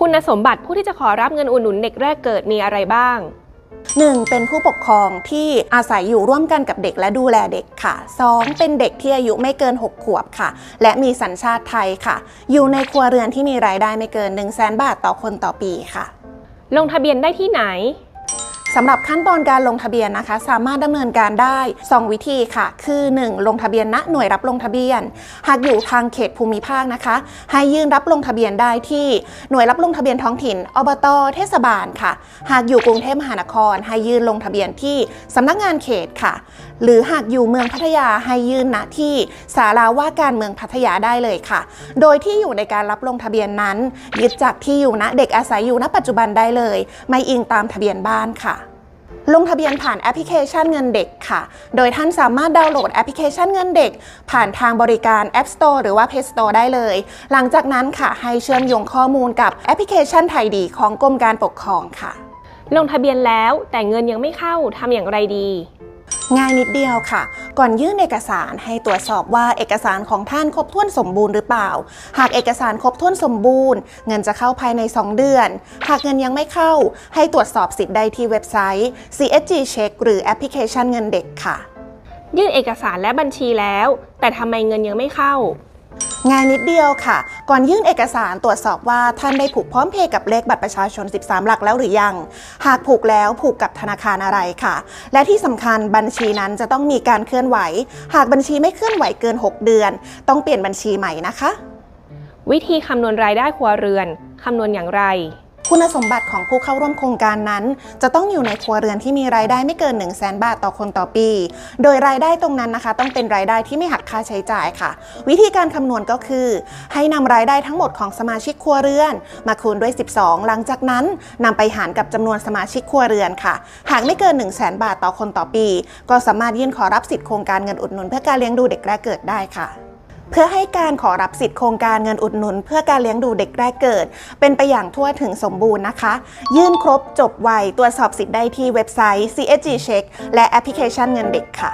คุณสมบัติผู้ที่จะขอรับเงินอุดหนุนเด็กแรกเกิดมีอะไรบ้าง 1. เป็นผู้ปกครองที่อาศัยอยู่ร่วมกันกับเด็กและดูแลเด็กค่ะ 2. เป็นเด็กที่อายุไม่เกิน 6 ขวบค่ะ และมีสัญชาติไทยค่ะ อยู่ในครัวเรือนที่มีรายได้ไม่เกิน 1 0 0 0 0แบาทต่อคนต่อปีค่ะ ลงทะเบียนได้ที่ไหน สำหรับขั้นตอนการลงทะเบียนนะคะ สามารถดำเนินการได้ 2 วิธีค่ะ คือ 1. ลงทะเบียนณหน่วยรับลงทะเบียน หากอยู่ทางเขตภูมิภาคนะคะ ให้ยื่นรับลงทะเบียนได้ที่หน่วยรับลงทะเบียนท้องถิ่น อบต เทศบาลค่ะ หากอยู่กรุงเทพมหานคร ให้ยื่นลงทะเบียนที่สำนักงานเขตค่ะ หรือหากอยู่เมืองพัทยาให้ยื่นณที่ศาลาว่าการเมืองพัทยาได้เลยค่ะ โดยที่อยู่ในการรับลงทะเบียนนั้นยึดจากที่อยู่ณเด็กอาศัยอยู่ณปัจจุบันได้เลย ไม่อิงตามทะเบียนบ้านค่ะ ลงทะเบียนผ่านแอปพลิเคชันเงินเด็กค่ะ โดยท่านสามารถดาวน์โหลดแอปพลิเคชันเงินเด็ก ผ่านทางบริการ App Store หรือว่า Play Store ได้เลย หลังจากนั้นค่ะให้เชื่อมโยงข้อมูลกับแอปพลิเคชันไทยดีของกรมการปกครองค่ะ ลงทะเบียนแล้วแต่เงินยังไม่เข้าทำอย่างไรดี ง่ายนิดเดียวค่ะ ก่อนยื่นเอกสารให้ตรวจสอบว่าเอกสารของท่านครบถ้วนสมบูรณ์หรือเปล่า หากเอกสารครบถ้วนสมบูรณ์ เงินจะเข้าภายใน 2 เดือน หากเงินยังไม่เข้า ให้ตรวจสอบสิทธิ์ได้ที่เว็บไซต์ CSG Check หรือแอปพลิเคชันเงินเด็กค่ะ ยื่นเอกสารและบัญชีแล้ว แต่ทำไมเงินยังไม่เข้า ง่ายนิดเดียวค่ะ ก่อนยื่นเอกสารตรวจสอบว่าท่านได้ผูกพร้อมเพย์กับเลขบัตรประชาชน 13 หลักแล้วหรือยัง หากผูกแล้วผูกกับธนาคารอะไรค่ะ และที่สำคัญบัญชีนั้นจะต้องมีการเคลื่อนไหว หากบัญชีไม่เคลื่อนไหวเกิน 6 เดือน ต้องเปลี่ยนบัญชีใหม่นะคะ วิธีคำนวณรายได้ครัวเรือนคำนวณอย่างไร คุณสมบัติของผู้เข้าร่วมโครงการนั้น จะต้องอยู่ในครัวเรือนที่มีรายได้ไม่เกิน 1 0 0 0 0แบาทต่อคนต่อปี โดยรายได้ตรงนั้นนะคะ ต้องเป็นรายได้ที่ไม่หักค่าใช้จ่ายค่ะ วิธีการคำนวณก็คือ ให้นำรายได้ทั้งหมดของสมาชิกครัวเรือน มาคูณด้วย 12 หลังจากนั้นนำไปหารกับจำนวนสมาชิกครัวเรือนค่ะ หากไม่เกิน 1 0 0 0 0แบาทต่อคนต่อปี ก็สามารถยื่นขอรับสิทธิโครงการเงินอุดหนุนเพื่อการเลี้ยงดูเด็กแรกเกิดได้ค่ะ เพื่อให้การขอรับสิทธิโครงการเงินอุดหนุน เพื่อการเลี้ยงดูเด็กแรกเกิด เป็นไปอย่างทั่วถึงสมบูรณ์นะคะ ยื่นครบจบไวตรวจสอบสิทธิ์ได้ที่เว็บไซต์ CSG Check และแอปพลิเคชันเงินเด็กค่ะ